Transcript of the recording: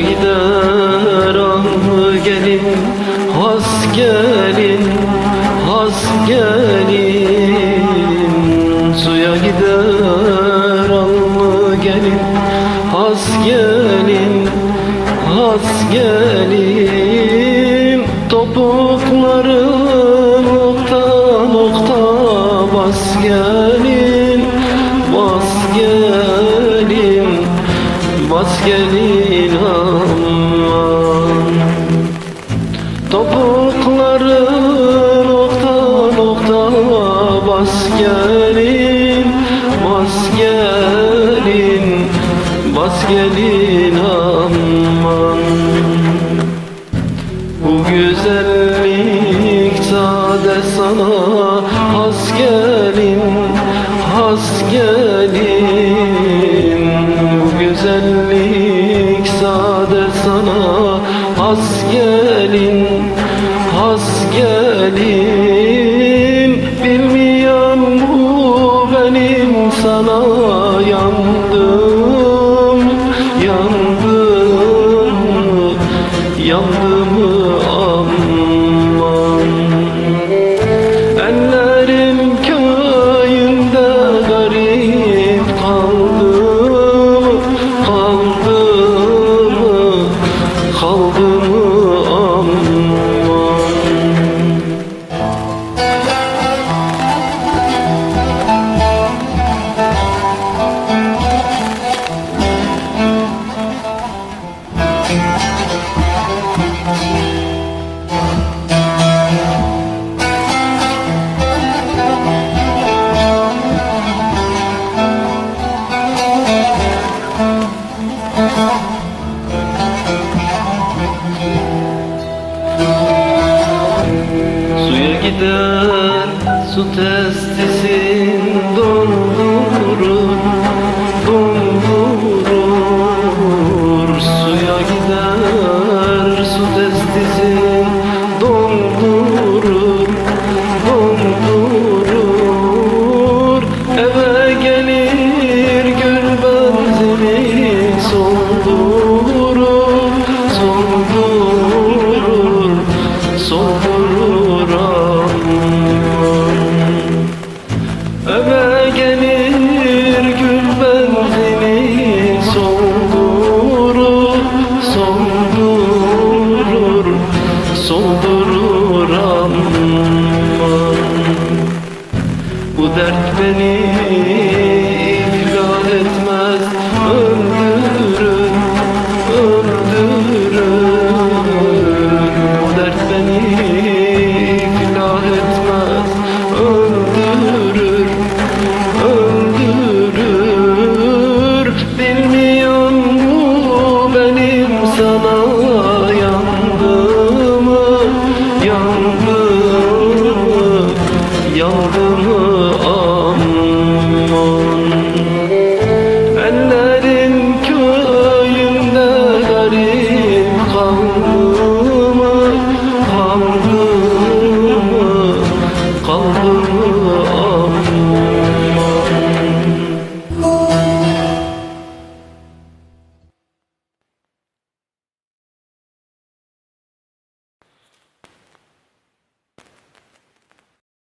gider ah gelin Has gelin, has gelin. Suya gider ah gelin Has gelin, has gelin. Topukları nokta nokta bas gelin. Bas gelin aman Topukları nokta nokta bas gelin Bas gelin Bas gelin aman Bu güzellik sade sana gelin Has gelin. Bilmeyen bu benim sana yandım Suya gider su testisin Bu dert beni iflah etmez.